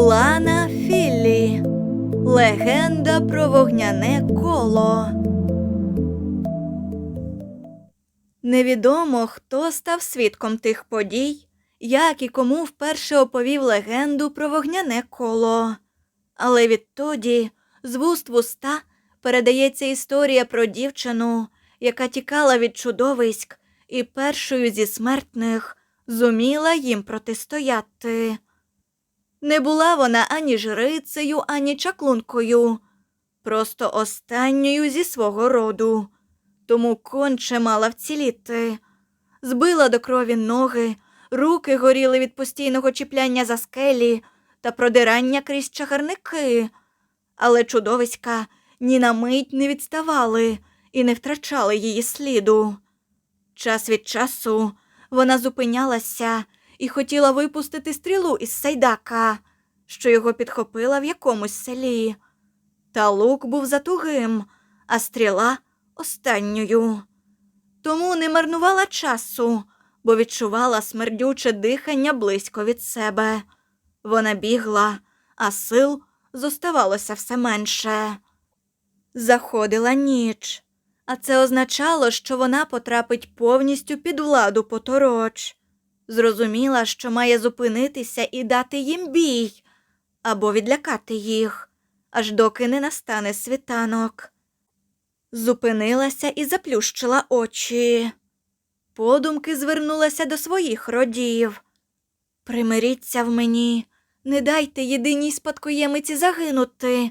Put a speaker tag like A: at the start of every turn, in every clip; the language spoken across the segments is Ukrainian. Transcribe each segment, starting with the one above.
A: Лана Філлі. Легенда про вогняне коло. Невідомо, хто став свідком тих подій, як і кому вперше оповів легенду про вогняне коло. Але відтоді з вуст в уста передається історія про дівчину, яка тікала від чудовиськ і першою зі смертних зуміла їм протистояти. Не була вона ані жрицею, ані чаклункою, просто останньою зі свого роду, тому конче мала вціліти. Збила до крові ноги, руки горіли від постійного чіпляння за скелі та продирання крізь чагарники. Але чудовиська ні на мить не відставали і не втрачали її сліду. Час від часу вона зупинялася і хотіла випустити стрілу із сайдака, що його підхопила в якомусь селі. Та лук був затугим, а стріла останньою. Тому не марнувала часу, бо відчувала смердюче дихання близько від себе. Вона бігла, а сил зоставалося все менше. Заходила ніч, а це означало, що вона потрапить повністю під владу потороч. Зрозуміла, що має зупинитися і дати їм бій або відлякати їх, аж доки не настане світанок. Зупинилася і заплющила очі. Подумки звернулася до своїх родів. Примиріться в мені, не дайте єдиній спадкоємиці загинути,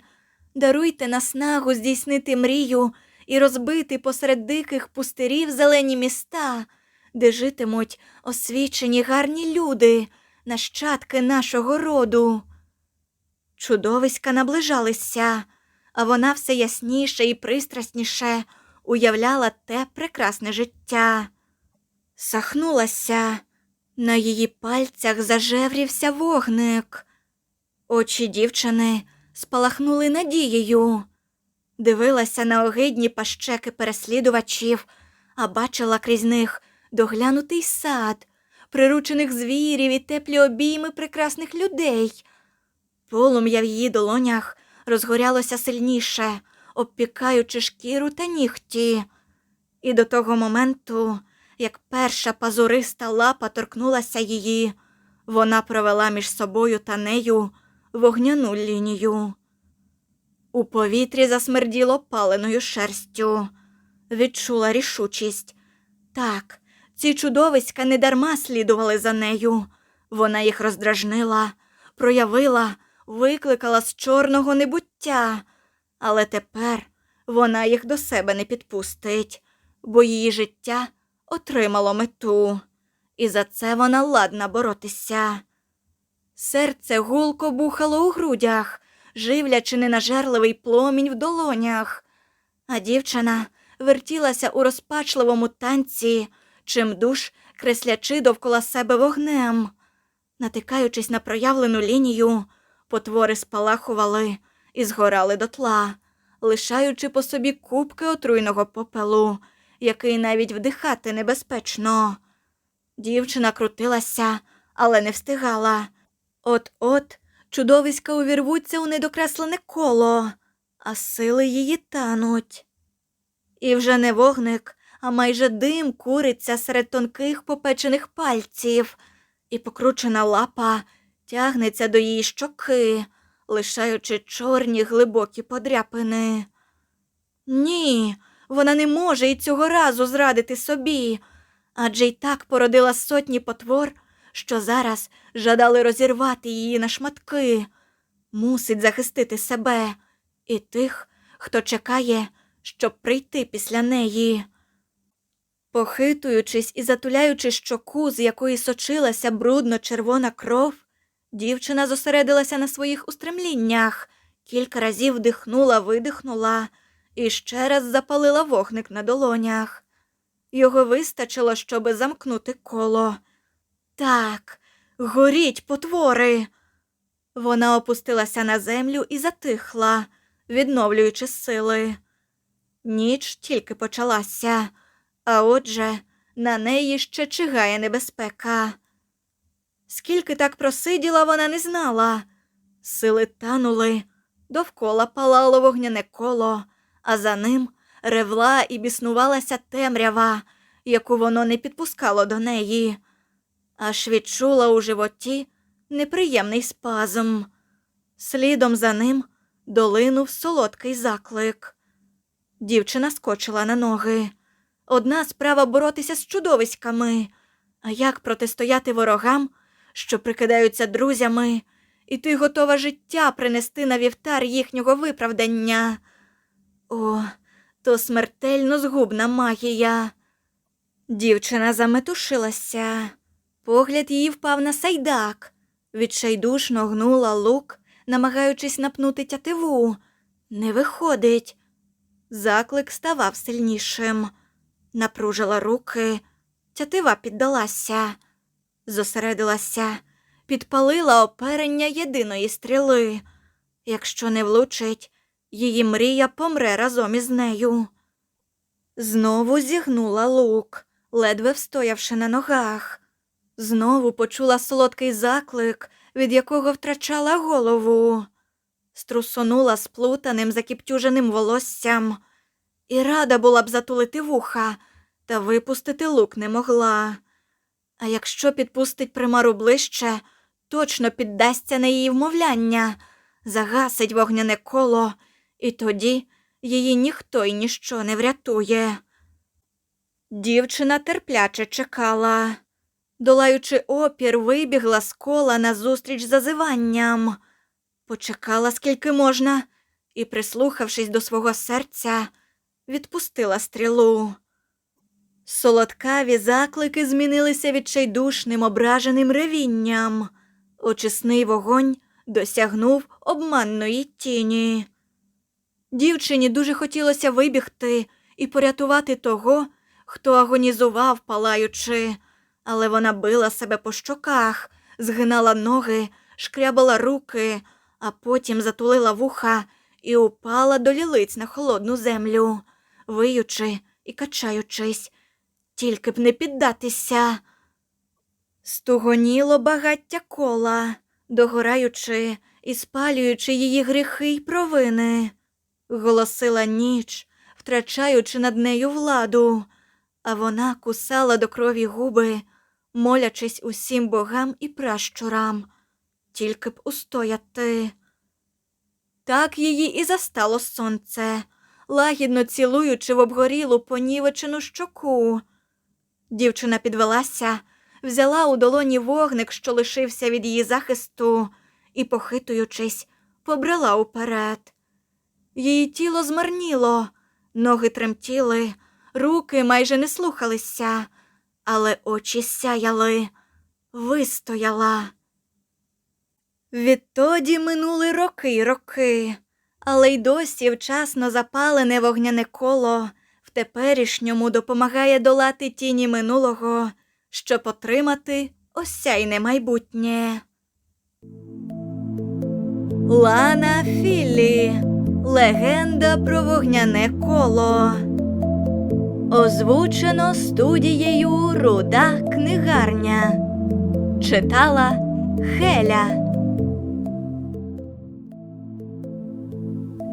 A: даруйте наснагу здійснити мрію і розбити посеред диких пустирів зелені міста, де житимуть освічені гарні люди, нащадки нашого роду. Чудовиська наближалися, а вона все ясніше і пристрасніше уявляла те прекрасне життя. Сахнулася, на її пальцях зажеврівся вогник. Очі дівчини спалахнули надією. Дивилася на огидні пащеки переслідувачів, а бачила крізь них доглянутий сад, приручених звірів і теплі обійми прекрасних людей. Полум'я в її долонях розгорялося сильніше, обпікаючи шкіру та нігті. І до того моменту, як перша пазуриста лапа торкнулася її, вона провела між собою та нею вогняну лінію. У повітрі засмерділо паленою шерстю. Відчула рішучість. Так, ці чудовиська недарма слідували за нею. Вона їх роздражнила, проявила, викликала з чорного небуття, але тепер вона їх до себе не підпустить, бо її життя отримало мету, і за це вона ладна боротися. Серце гулко бухало у грудях, живлячи ненажерливий пломінь в долонях, а дівчина вертілася у розпачливому танці, чимдуж креслячи довкола себе вогнем. Натикаючись на проявлену лінію, потвори спалахували і згорали дотла, лишаючи по собі кубки отруйного попелу, який навіть вдихати небезпечно. Дівчина крутилася, але не встигала. От-от чудовиська увірвуться у недокреслене коло, а сили її тануть. І вже не вогник, а майже дим куриться серед тонких попечених пальців, і покручена лапа тягнеться до її щоки, лишаючи чорні глибокі подряпини. Ні, вона не може і цього разу зрадити собі, адже й так породила сотні потвор, що зараз жадали розірвати її на шматки, мусить захистити себе і тих, хто чекає, щоб прийти після неї. Похитуючись і затуляючи щоку, з якої сочилася брудно червона кров, дівчина зосередилася на своїх устремліннях, кілька разів вдихнула, видихнула і ще раз запалила вогник на долонях. Його вистачило, щоби замкнути коло. Так, горіть, потвори. Вона опустилася на землю і затихла, відновлюючи сили. Ніч тільки почалася, а отже, на неї ще чигає небезпека. Скільки так просиділа, вона не знала. Сили танули, довкола палало вогняне коло, а за ним ревла і біснувалася темрява, яку воно не підпускало до неї. Аж відчула у животі неприємний спазм. Слідом за ним долинув солодкий заклик. Дівчина скочила на ноги. Одна справа боротися з чудовиськами, а як протистояти ворогам, що прикидаються друзями, і ти готова життя принести на вівтар їхнього виправдання. О, то смертельно згубна магія. Дівчина заметушилася. Погляд її впав на сайдак. Відчайдушно гнула лук, намагаючись напнути тятиву. Не виходить. Заклик ставав сильнішим. Напружила руки, тятива піддалася, зосередилася, підпалила оперення єдиної стріли. Якщо не влучить, її мрія помре разом із нею. Знову зігнула лук, ледве встоявши на ногах. Знову почула солодкий заклик, від якого втрачала голову. Струсонула сплутаним закіптюженим волоссям, і рада була б затулити вуха, та випустити лук не могла. А якщо підпустить примару ближче, точно піддасться на її вмовляння, загасить вогняне коло, і тоді її ніхто й ніщо не врятує. Дівчина терпляче чекала. Долаючи опір, вибігла з кола назустріч зазиванням. Почекала скільки можна і, прислухавшись до свого серця, відпустила стрілу. Солодкаві заклики змінилися відчайдушним ображеним ревінням. Очисний вогонь досягнув обманної тіні. Дівчині дуже хотілося вибігти і порятувати того, хто агонізував, палаючи, але вона била себе по щоках, згинала ноги, шкрябала руки, а потім затулила вуха і упала до лілиць на холодну землю, виючи і качаючись, тільки б не піддатися. Стугоніло багаття кола, догораючи і спалюючи її гріхи й провини. Голосила ніч, втрачаючи над нею владу, а вона кусала до крові губи, молячись усім богам і пращурам, тільки б устояти. Так її і застало сонце, лагідно цілуючи в обгорілу понівечену щоку. Дівчина підвелася, взяла у долоні вогник, що лишився від її захисту, і, похитуючись, побрела уперед. Її тіло змарніло, ноги тремтіли, руки майже не слухалися, але очі сяяли, вистояла. Відтоді минули роки й роки, але й досі вчасно запалене вогняне коло в теперішньому допомагає долати тіні минулого, щоб отримати осяйне майбутнє. Лана Філлі. Легенда про вогняне коло. Озвучено студією Руда книгарня. Читала Хеля.